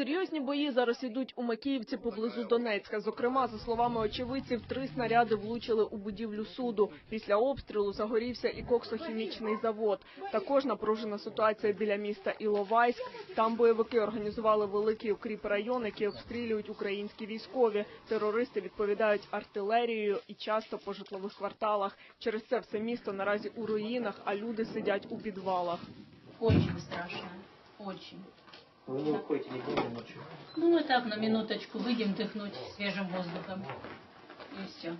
Серйозні бої зараз ідуть у Макіївці поблизу Донецька. Зокрема, за словами очевидців, три снаряди влучили у будівлю суду. Після обстрілу загорівся і коксохімічний завод. Також напружена ситуація біля міста Іловайськ. Там бойовики організували великий укріп район, який обстрілюють українські військові. Терористи відповідають артилерією і часто по житлових кварталах. Через це все місто наразі у руїнах, а люди сидять у підвалах. Очень страшно. Очень. Вы не выходите никуда ночью. Ну, мы так на минуточку выйдем дыхнуть свежим воздухом. И все.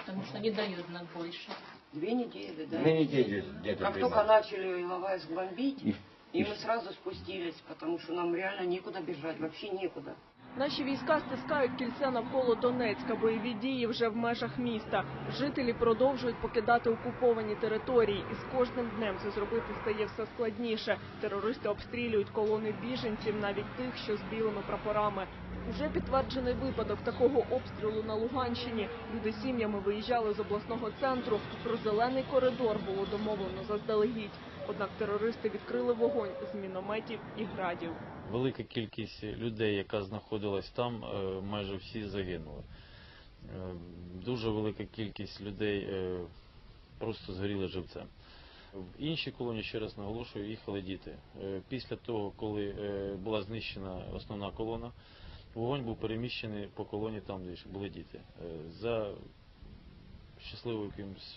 Потому что не дают нам больше. Две недели, да? Две недели где-то Как только начали Иловайск бомбить, И- и мы сразу спустились, потому что нам реально некуда бежать, вообще некуда. Наші війська стискають кільце навколо Донецька. Бойові дії вже в межах міста. Жителі продовжують покидати окуповані території, і з кожним днем це зробити стає все складніше. Терористи обстрілюють колони біженців, навіть тих, що з білими прапорами. Уже підтверджений випадок такого обстрілу на Луганщині. Люди сім'ями виїжджали з обласного центру. Про зелений коридор було домовлено заздалегідь. Однак терористи відкрили вогонь з мінометів і градів. Велика кількість людей, яка знаходилась там, е, майже всі загинули. Е, Дуже велика кількість людей е, просто згоріли живцем. В іншій колоні, ще раз наголошую, їхали діти. Після того, коли була знищена основна колона, вогонь був переміщений по колоні там, де були діти. Е, За щасливим якимось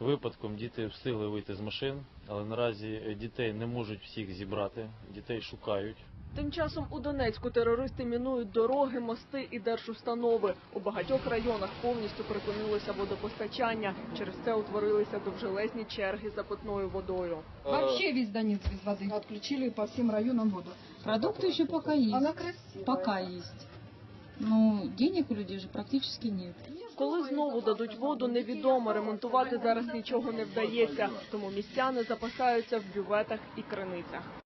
випадком діти встигли вийти з машин, але наразі е, дітей не можуть всіх зібрати, дітей шукають. Тим часом у Донецьку терористи мінують дороги, мости і держустанови. У багатьох районах повністю припинилося водопостачання. Через це утворилися довжелезні черги за питною водою. Вообще весь Донец без воды. Отключили по всем районам воду. Продукты еще пока есть. Она красивая. Пока есть. Ну, денег у людей же практически нет. Коли знову дадуть воду, невідомо. Ремонтувати зараз нічого не вдається, тому містяни запасаються в бюветах і криницях.